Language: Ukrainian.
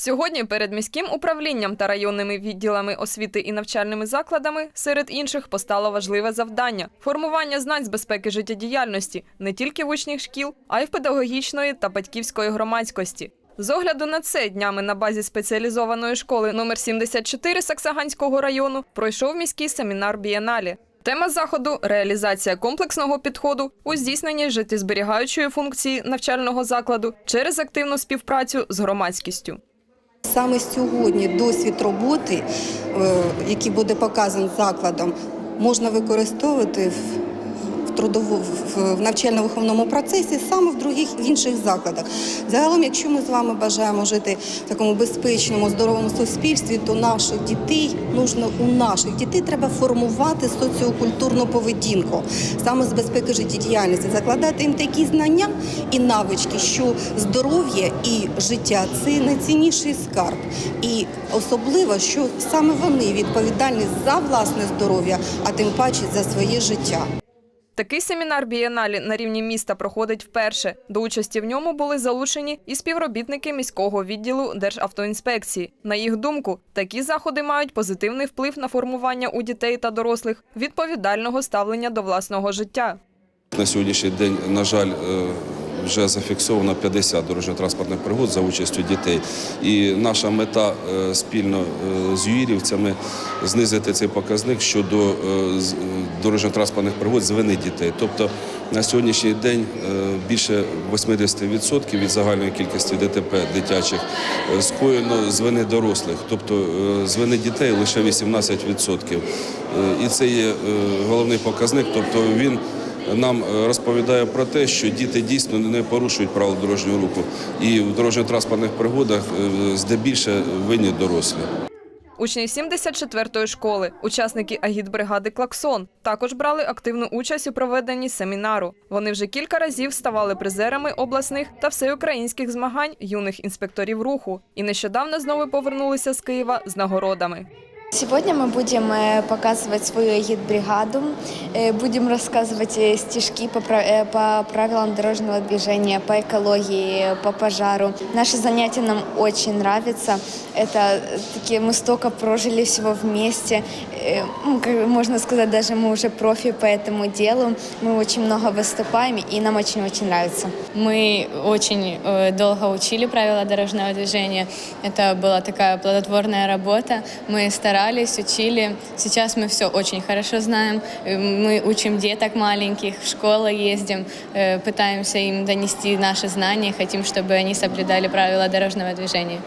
Сьогодні перед міським управлінням та районними відділами освіти і навчальними закладами серед інших постало важливе завдання формування знань з безпеки життєдіяльності не тільки в учнів шкіл, а й в педагогічної та батьківської громадськості. З огляду на це днями на базі спеціалізованої школи номер 74 Саксаганського району пройшов міський семінар Бієналі. Тема заходу реалізація комплексного підходу у здійсненні життєзберігаючої функції навчального закладу через активну співпрацю з громадськістю. Саме сьогодні досвід роботи, е, який буде показаний закладом, можна використовувати в в- в навчально-виховному процесі саме в других в інших закладах. Загалом, якщо ми з вами бажаємо жити в такому безпечному, здоровому суспільстві, то наших дітей нужно у наших дітей треба формувати соціокультурну поведінку саме з безпеки життєдіяльності, закладати їм такі знання і навички, що здоров'я і життя це найцінніший скарб. І особливо, що саме вони відповідальні за власне здоров'я, а тим паче за своє життя. Такий семінар бієналі на рівні міста проходить вперше. До участі в ньому були залучені і співробітники міського відділу Державтоінспекції. На їх думку, такі заходи мають позитивний вплив на формування у дітей та дорослих відповідального ставлення до власного життя. На сьогоднішній день, на жаль, е, вже зафіксовано 50 дорожньо-транспортних пригод за участю дітей. І наша мета е, спільно е, з юїрівцями знизити цей показник щодо е, дорожньо-транспортних пригод з вини дітей. Тобто на сьогоднішній день більше 80% від загальної кількості ДТП дитячих скоєно з вини дорослих, тобто з вини дітей лише 18%. Е, І це є головний показник, тобто він нам е, розповідає про те, що діти дійсно не порушують правил дорожнього руху, і в дорожньо-транспортних пригодах е, здебільше винні дорослі. Учні 74-ї школи, учасники агітбригади Клаксон, також брали активну участь у проведенні семінару. Вони вже кілька разів ставали призерами обласних та всеукраїнських змагань юних інспекторів руху і нещодавно знову повернулися з Києва з нагородами. Сегодня мы будем э, показывать свою агит-бригаду, э, будем рассказывать э, стишки по, пра- по правилам дорожного движения, по экологии, по пожару. Наши занятия нам очень нравятся. Это такие мы столько прожили всего вместе. Ну, можно сказать, даже мы уже профи по этому делу. Мы очень много выступаем, и нам очень-очень нравится. Мы очень долго учили правила дорожного движения. Это была такая плодотворная работа. Мы старались, учили. Сейчас мы все очень хорошо знаем. Э, Мы учим деток маленьких, в школы ездим, э, пытаемся им донести наши знания, хотим, чтобы они соблюдали правила дорожного движения.